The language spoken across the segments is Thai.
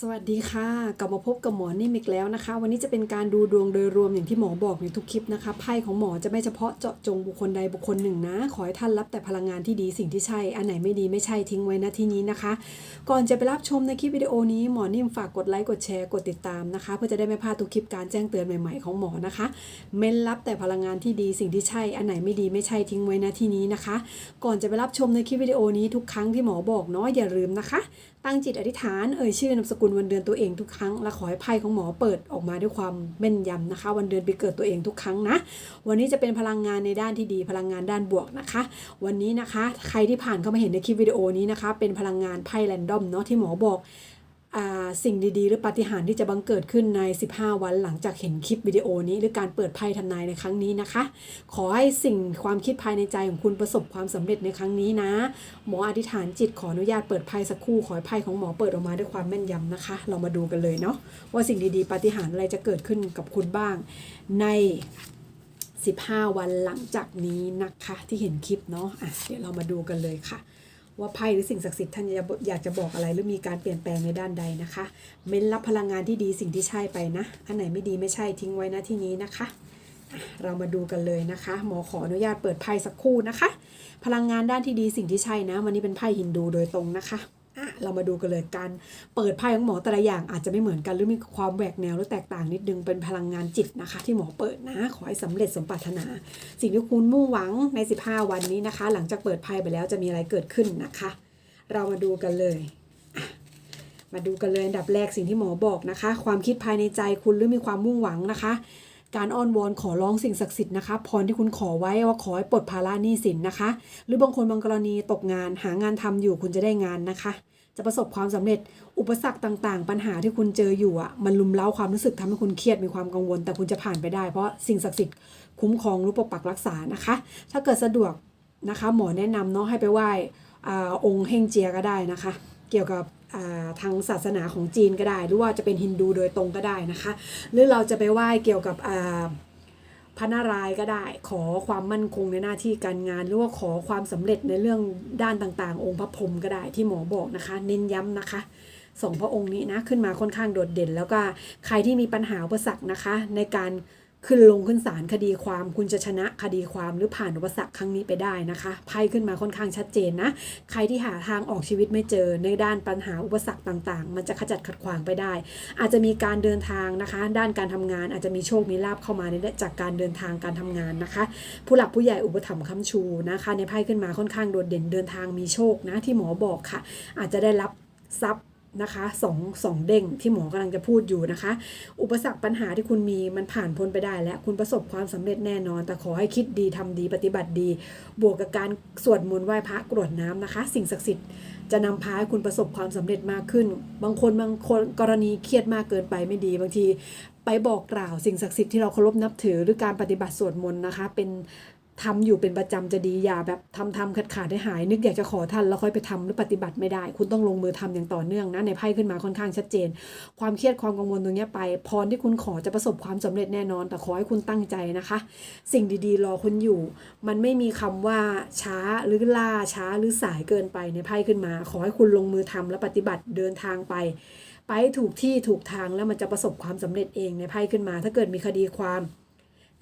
สวัสดีค่ะ กลับมาพบกับหมอนิ่มอีกแล้วนะคะ วันนี้จะเป็นการดูดวงโดยรวมอย่างที่หมอบอกในทุกคลิปนะคะไพ่ของหมอจะไม่เฉพาะเจาะจงบุคคลใดบุคคลหนึ่งนะ ขอให้ท่านรับแต่พลังงานที่ดีสิ่งที่ใช่ อันไหนไม่ดีไม่ใช่ทิ้งไว้นะที่นี้นะคะ ก่อนจะไปรับชมในคลิปวิดีโอนี้หมอนิ่มฝากกดไลค์กดแชร์กดติดตามนะคะ เพื่อจะได้ไม่พลาดทุกคลิปการแจ้งเตือนใหม่ๆของหมอนะคะเม้นรับแต่พลังงานที่ดีสิ่งที่ใช่ อันไหนไม่ดีไม่ใช่ทิ้งไว้นะที่นี้นะคะ ก่อนจะไปรับชมในคลิปวิดีโอนี้ทุกครั้งที่หมอบอกเนาะอย่าลืมนะคะ ตั้งจิตอธิษฐานเอ่ยชื่อนามสกุลวันเดือนตัวเองทุกครั้ง และขอให้ไพ่ของหมอเปิดออกมาด้วยความแม่นยำนะคะ วันเดือนปีเกิดตัวเองทุกครั้งนะ วันนี้จะเป็นพลังงานในด้านที่ดีพลังงานด้านบวกนะคะ วันนี้นะคะ ใครที่ผ่านเข้ามาเห็นในคลิปวิดีโอนี้นะคะ เป็นพลังงานไพ่แรนดอมเนาะที่หมอบอก สิ่งดีๆ หรือปาฏิหาริย์ที่จะบังเกิดขึ้นใน 15 วันหลังจากเห็นคลิปวิดีโอนี้ หรือการเปิดไพ่ทำนายในครั้งนี้นะคะ ขอให้สิ่งความคิดภายในใจของคุณประสบความสำเร็จในครั้งนี้นะ หมออธิษฐานจิตขออนุญาตเปิดไพ่สักครู่ขอให้ไพ่ของหมอเปิดออกมาด้วยความแม่นยำนะคะ เรามาดูกันเลยเนาะว่าสิ่งดีๆ ปาฏิหาริย์อะไรจะเกิดขึ้นกับคุณบ้าง ใน 15 วันหลังจากนี้นะคะที่เห็นคลิปเนาะอะเดี๋ยวเรามาดูกันเลยค่ะ ว่าไพ่หรือสิ่งศักดิ์สิทธิ์ท่านอยากจะบอกอะไรหรือมีการเปลี่ยนแปลงในด้านใดนะคะ เม้นรับพลังงานที่ดีสิ่งที่ใช่ไปนะ อันไหนไม่ดีไม่ใช่ทิ้งไว้นะที่นี้นะคะเรามาดูกันเลยนะคะ หมอขออนุญาตเปิดไพ่สักคู่นะคะ พลังงานด้านที่ดีสิ่งที่ใช่นะ วันนี้เป็นไพ่ฮินดูโดยตรงนะคะ เรามาดูกันเลยการเปิดไพ่ของหมอแต่ละอย่างอาจจะไม่เหมือนกันหรือมีความแหวกแนวหรือแตกต่างนิดนึงเป็นพลังงานจิตนะคะ ที่หมอเปิดนะ ขอให้สำเร็จสมปรารถนา สิ่งที่คุณมุ่งหวังใน 15 วันนี้นะคะ หลังจากเปิดไพ่ไปแล้วจะมีอะไรเกิดขึ้นนะคะ เรามาดูกันเลยมาดูกันเลยอันดับแรกสิ่งที่หมอบอกนะคะ ความคิดภายในใจคุณหรือมีความมุ่งหวังนะคะ การอ้อนวอนขอร้องสิ่งศักดิ์สิทธิ์นะคะพรที่คุณขอไว้ว่าขอให้ปลดภาระหนี้สินนะคะ หรือบางคนบางกรณีตกงานหางานทำอยู่คุณจะได้งานนะคะ จะประสบความสำเร็จ อุปสรรคต่าง ๆ ปัญหาที่คุณเจออยู่อะ มันลุมเล้าความรู้สึกทำให้คุณเครียดมีความกังวล แต่คุณจะผ่านไปได้ เพราะสิ่งศักดิ์สิทธิ์คุ้มครองรูปปักรักษานะคะ ถ้าเกิดสะดวกนะคะ หมอแนะนำเนาะให้ไปไหว้อาองค์เฮงเจียก็ได้นะคะ เกี่ยวกับทางศาสนาของจีนก็ได้ หรือว่าจะเป็นฮินดูโดยตรงก็ได้นะคะ หรือเราจะไปไหว้เกี่ยวกับอ่า พระนารายก็ได้ ขอความมั่นคงในหน้าที่การงาน หรือว่าขอความสำเร็จในเรื่องด้านต่างๆ องค์พระพรหมก็ได้ที่หมอบอกนะคะ เน้นย้ำนะคะสองพระองค์นี้นะขึ้นมาค่อนข้างโดดเด่น แล้วก็ใครที่มีปัญหาอุปสรรคนะคะ ในการ ขึ้นลงขึ้นศาลคดีความ คุณจะชนะคดีความหรือผ่านอุปสรรคครั้งนี้ไปได้นะคะไพ่ขึ้นมาค่อนข้างชัดเจนนะ ใครที่หาทางออกชีวิตไม่เจอในด้านปัญหาอุปสรรคต่างๆ มันจะขจัดขัดขวางไปได้ อาจจะมีการเดินทางนะคะ ด้านการทำงานอาจจะมีโชคมีลาบเข้ามาในจากการเดินทางการทำงานนะคะ ผู้หลักผู้ใหญ่อุปถัมภ์ค้ำชูนะคะ ในไพ่ขึ้นมาค่อนข้างโดดเด่นเดินทางมีโชคนะที่หมอบอกค่ะ อาจจะได้รับทรัพย์ นะคะสองสองเด้งที่หมอกำลังจะพูดอยู่นะคะ อุปสรรคปัญหาที่คุณมีมันผ่านพ้นไปได้และคุณประสบความสำเร็จแน่นอน แต่ขอให้คิดดีทำดีปฏิบัติดี บวกกับการสวดมนต์ไหว้พระกรวดน้ำนะคะ สิ่งศักดิ์สิทธิ์จะนำพาให้คุณประสบความสำเร็จมากขึ้น บางคนบางคนกรณีเครียดมากเกินไปไม่ดี บางที ไปบอกกล่าวสิ่งศักดิ์สิทธิ์ที่เราเคารพนับถือหรือการปฏิบัติสวดมนต์นะคะ เป็น ทำอยู่เป็นประจำจะดีอย่าแบบทำทำขาดขาดให้หาย นึกอยากจะขอท่านแล้วค่อยไปทำหรือปฏิบัติไม่ได้ คุณต้องลงมือทำอย่างต่อเนื่องนะในไพ่ขึ้นมาค่อนข้างชัดเจน ความเครียดความกังวลตรงนี้ไป พรที่คุณขอจะประสบความสำเร็จแน่นอน แต่ขอให้คุณตั้งใจนะคะ สิ่งดีๆ รอคุณอยู่ มันไม่มีคำว่าช้าหรือล่าช้าหรือสายเกินไปในไพ่ขึ้นมา ขอให้คุณลงมือทำและปฏิบัติเดินทางไปไปถูกที่ถูกทางแล้วมันจะประสบความสำเร็จเองในไพ่ขึ้นมา ถ้าเกิดมีคดีความ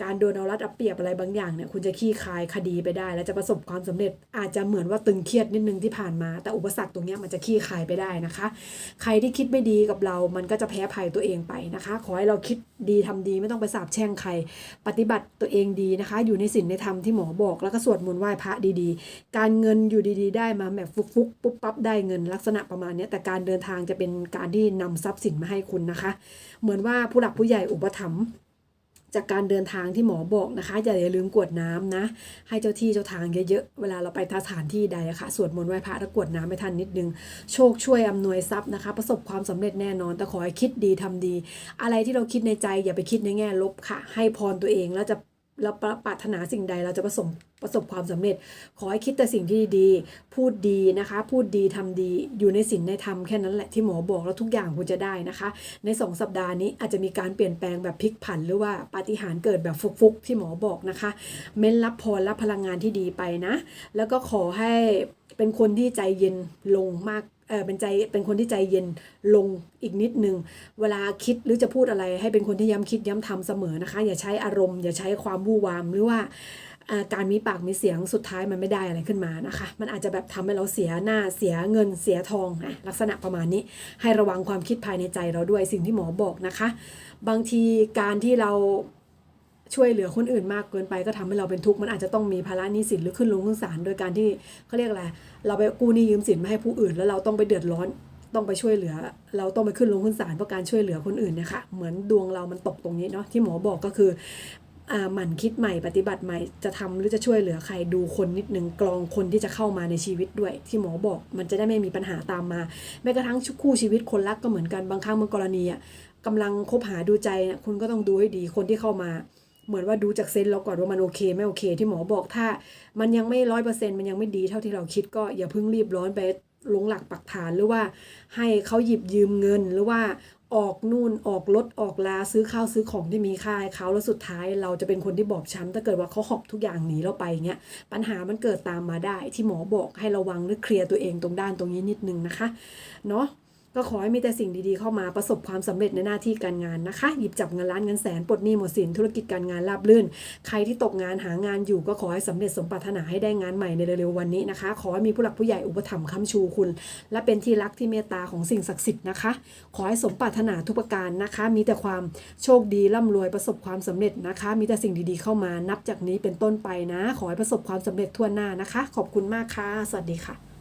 การโดนเอารัดเอาเปรียบอะไรบางอย่างเนี่ยคุณจะขี้คายคดีไปได้ แล้วจะประสบความสำเร็จอาจจะเหมือนว่าตึงเครียดนิดนึงที่ผ่านมา แต่อุปสรรคตรงเนี้ยมันจะขี้คายไปได้นะคะ ใครที่คิดไม่ดีกับเรา มันก็จะแพ้ภัยตัวเองไปนะคะ ขอให้เราคิดดีทำดีไม่ต้องไปสาบแช่งใคร ปฏิบัติตัวเองดีนะคะ อยู่ในศีลในธรรมที่หมอบอกแล้วก็สวดมนต์ไหว้พระดีๆ การเงินอยู่ดีๆ ได้มาแบบฟุกๆปุ๊บปั๊บได้เงินลักษณะประมาณนี้แต่การเดินทางจะเป็นการที่นำทรัพย์สินมาให้คุณนะคะ เหมือนว่าผู้หลักผู้ใหญ่อุปถัมภ์ จากการเดินทางที่หมอบอกนะคะอย่าอย่าลืมกวดน้ำนะ ให้เจ้าที่เจ้าทางเยอะๆ เวลาเราไปสถานที่ใดอะค่ะสวดมนต์ไหว้พระแล้วกวดน้ำไม่ทันนิดนึง โชคช่วยอำนวยทรัพย์นะคะ ประสบความสำเร็จแน่นอน แต่ขอให้คิดดีทำดี อะไรที่เราคิดในใจอย่าไปคิดในแง่ลบค่ะ ให้พรตัวเองแล้วจะ เราปรารถนาสิ่งใดเราจะประสบประสบความสำเร็จ ขอให้คิดแต่สิ่งที่ดีๆ พูดดีนะคะ พูดดีทำดีอยู่ในศีลในธรรมแค่นั้นแหละที่หมอบอกแล้วทุกอย่างคุณจะได้นะคะ ในสองสัปดาห์นี้อาจจะมีการเปลี่ยนแปลงแบบพลิกผัน หรือว่าปาฏิหาริย์เกิดแบบฟุกๆ ที่หมอบอกนะคะ เม้นรับพรรับพลังงานที่ดีไปนะ แล้วก็ขอให้เป็นคนที่ใจเย็นลงมาก เออเป็นใจเป็นคนที่ใจเย็นลงอีกนิดนึง เวลาคิดหรือจะพูดอะไร ให้เป็นคนที่ย้ำคิดย้ำทำเสมอนะคะ อย่าใช้อารมณ์ อย่าใช้ความวู่วามหรือว่าการมีปากมีเสียงสุดท้ายมันไม่ได้อะไรขึ้นมานะคะ มันอาจจะแบบทำให้เราเสียหน้าเสียเงินเสียทองอะลักษณะประมาณนี้ ให้ระวังความคิดภายในใจเราด้วยสิ่งที่หมอบอกนะคะ บางทีการที่เรา ช่วยเหลือคนอื่นมากเกินไปก็ทำให้เราเป็นทุกข์มันอาจจะต้องมีภาระหนี้สินหรือขึ้นลงขึ้นศาลโดยการที่เขาเรียกอะไรเราไปกู้หนี้ยืมสินมาให้ผู้อื่น แล้วเราต้องไปเดือดร้อนต้องไปช่วยเหลือ เราต้องไปขึ้นลงขึ้นศาลเพราะการช่วยเหลือคนอื่นเนะคะเหมือนดวงเรามันตกตรงนี้เนาะที่หมอบอกก็คืออ่าหมั่นคิดใหม่ปฏิบัติใหม่จะทำหรือจะช่วยเหลือใครดูคนนิดนึงกรองคนที่จะเข้ามาในชีวิตด้วย ที่หมอบอกมันจะได้ไม่มีปัญหาตามมาแม้กระทั่งคู่ชีวิตคนรักก็เหมือนกันบางครั้งบางกรณีอะกำลังคบหาดูใจคุณก็ต้องดูให้ดีคนที่เข้ามา เหมือนว่าดูจากเซนเราก่อนว่ามันโอเคไม่โอเค ที่หมอบอกถ้า มันยังไม่ร้อยเปอร์เซ็นต์มันยังไม่ดีเท่าที่เราคิดก็อย่าเพิ่งรีบร้อนไปลงหลักปักฐานหรือว่าให้เขาหยิบยืมเงินหรือว่าออกนู่นออกรถออกลาซื้อข้าวซื้อของที่มีค่าให้เขาแล้วสุดท้ายเราจะเป็นคนที่บอบช้ำถ้าเกิดว่าเขาหอบทุกอย่างหนีเราไปเงี้ยปัญหามันเกิดตามมาได้ที่หมอบอกให้ระวังหรือเคลียร์ตัวเองตรงด้านตรงนี้นิดนึงนะคะเนาะ ก็ขอให้มีแต่สิ่งดีๆเข้ามาประสบความสำเร็จในหน้าที่การงานนะคะ หยิบจับเงินล้านเงินแสนปลดหนี้หมดสินธุรกิจการงานราบรื่น ใครที่ตกงานหางานอยู่ก็ขอให้สำเร็จสมปรารถนาให้ได้งานใหม่ในเร็วๆวันนี้นะคะ ขอให้มีผู้หลักผู้ใหญ่อุปถัมภ์ค้ำชูคุณ และเป็นที่รักที่เมตตาของสิ่งศักดิ์สิทธิ์นะคะ ขอให้สมปรารถนาทุกประการนะคะ มีแต่ความโชคดีร่ำรวยประสบความสำเร็จนะคะ มีแต่สิ่งดีๆเข้ามานับจากนี้เป็นต้นไปนะ ขอให้ประสบความสำเร็จทั่วหน้านะคะ ขอบคุณมากค่ะ สวัสดีค่ะ